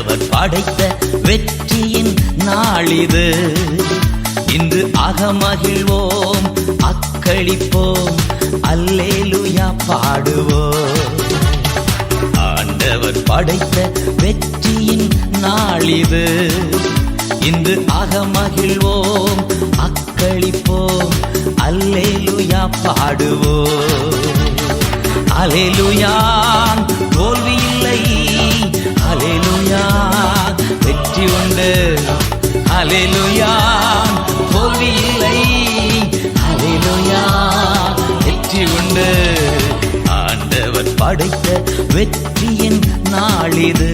ஆண்டவர் படைத்த வெற்றியின் நாளிது. இன்று அகமகிழ்வோம் அக்களிப்போம் அல்லேலுயா பாடுவோம். ஆண்டவர் படைத்த வெற்றியின் நாளிது. இன்று அகமகிழ்வோம் அக்களிப்போம் அல்லேலுயா பாடுவோம். அலேலுயா ஆண்டவர் படைத்த வெற்றியின் நாளிது.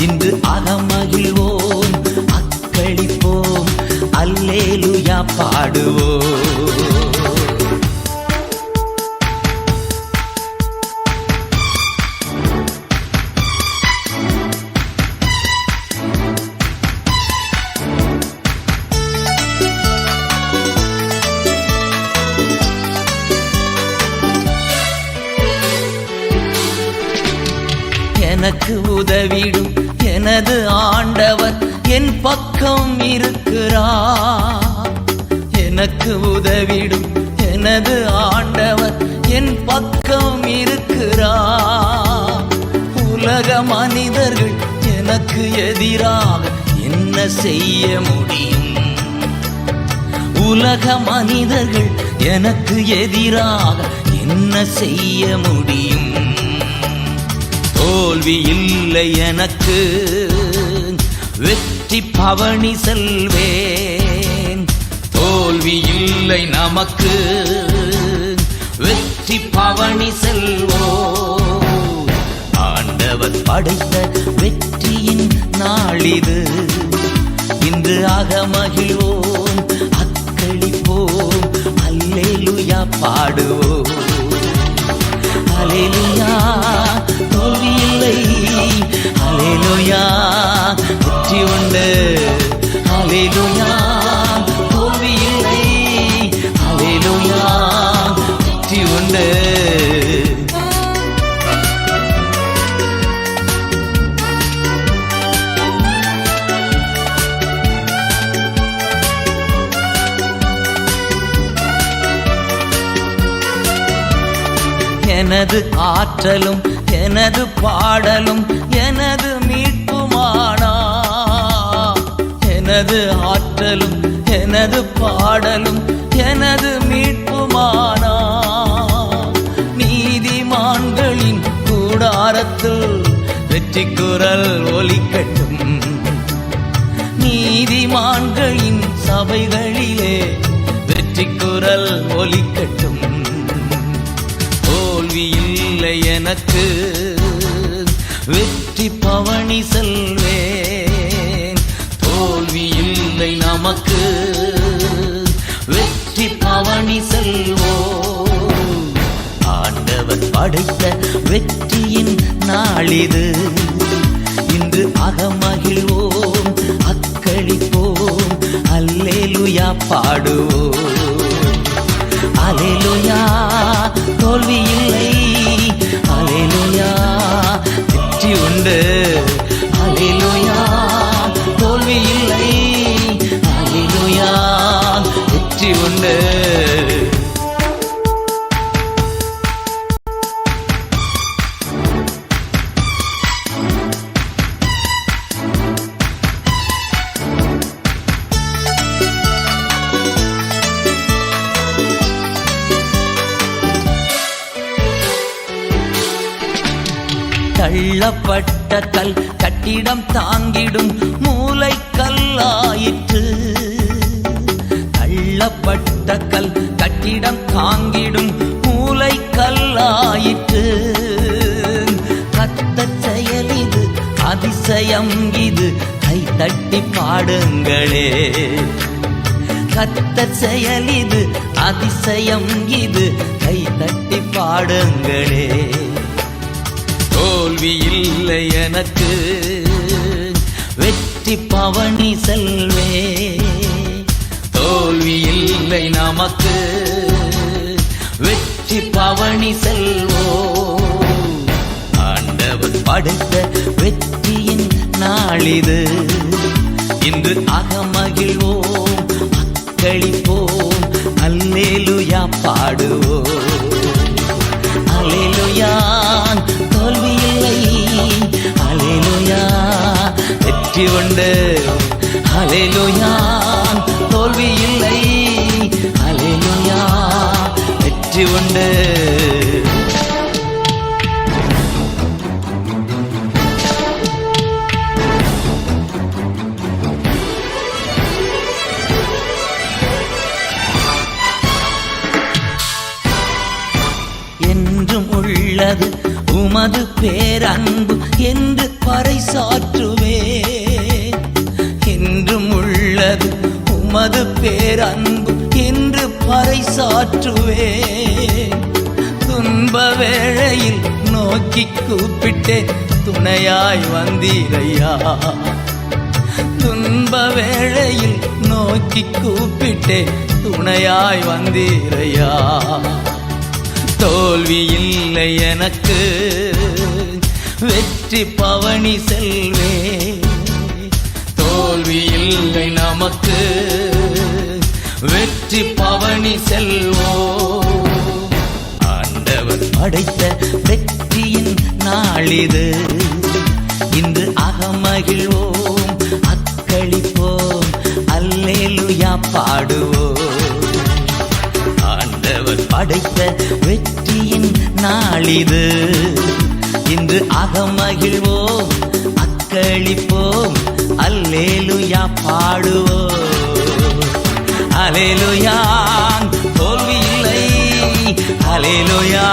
இன்று அகமகிழ்வோம் அக்களிப்போம் அல்லேலுயா பாடுவோம். எனக்கு உதவிடும். எனது ஆண்டவர் என் பக்கம் இருக்கிறார். எனக்கு உதவிடும். எனது ஆண்டவர் என் பக்கம் இருக்கிறார். உலக மனிதர்கள் எனக்கு எதிராக என்ன செய்ய முடியும்? உலக மனிதர்கள் எனக்கு எதிராக என்ன செய்ய முடியும்? தோல்வி இல்லை எனக்கு. வெற்றி பவனி செல்வேன். தோல்வி இல்லை நமக்கு. வெற்றி பவனி செல்வோ ஆண்டவர் படைத்த வெற்றியின் நாளிது இன்று ஆக மகிழ்வோம். அக்களிப்போம். அல்லேலுயா பாடுவோம். அலேலுயா அலேலுயா வெற்றி உண்டு. அலேலுயா தோல்வி இல்லை. அலேலுயா வெற்றி உண்டு. எனது ஆற்றலும் எனது பாடலும் எனது மீட்புமானா? எனது ஆற்றலும் எனது பாடலும் எனது மீட்புமானா? நீதிமான்களின் கூடாரத்தில் வெற்றி குரல் ஒலிக்கட்டும். நீதிமான்களின் சபைகளிலே வெற்றி குரல் ஒலிக்கட்டும். தோல்வியில் இல்லை எனக்கு. வெற்றி பவனி செல்வேன். தோல்வி இல்லை நமக்கு. வெற்றி பவனி செல்வோ ஆண்டவர் படைத்த வெற்றியின் நாளிது. இன்று அகமகிழ்வோம் அக்களிப்போம் அல்லேலுயா பாடுவோம். அலேலுயா தோல்வி இல்லை. அலேலுயா வெற்றி உண்டு அலேலுயா தள்ளப்பட்ட கல் கட்டிடம் தாங்கிடும் மூளை கல்லாயிற்று தள்ளப்பட்ட கல் கட்டிடம் தாங்கிடும் மூளை கல்லாயிற்று கத்த செயல் இது அதிசயம் இது கை தட்டி பாடுங்களே. கத்த செயல் இது அதிசயம் இது கை தட்டி பாடுங்களே. தோல்வி இல்லை எனக்கு. வெற்றி பவனி செல்வே. தோல்வி இல்லை நமக்கு. வெற்றி பவனி செல்வோ. ஆண்டவன் படைத்த வெற்றியின் நாளிது. உண்டு அலேலுயா தோல்வி இல்லை. அலேலுயா வெற்றி உண்டு. என்றும் உள்ளது உமது பேரன்பு என்று பறை சாற்றுவே என்றும் உள்ளது உமது பேரன்பு என்று பறைசாற்றுவே. துன்ப வேளையில் நோக்கி கூப்பிட்டேன். துணையாய் வந்தீரையா. துன்ப வேளையில் நோக்கி கூப்பிட்டே துணையாய் வந்தீரையா. தோல்வி இல்லை எனக்கு. வெற்றி பவனி செல்வே. இல்லை நமக்கு. வெற்றி பவனி செல்வோ. ஆண்டவர் படைத்த வெற்றியின் நாளிது. இன்று அகமகிழ்வோம் அக்களிப்போம் அல்லேலுயா பாடுவோம். ஆண்டவர் படைத்த வெற்றியின் நாளிது. இன்று அகமகிழ்வோம் அக்களிப்போம் அலேலுயா பாடுவோ. அலேலுயா தோல்வி இல்லை அலேலுயா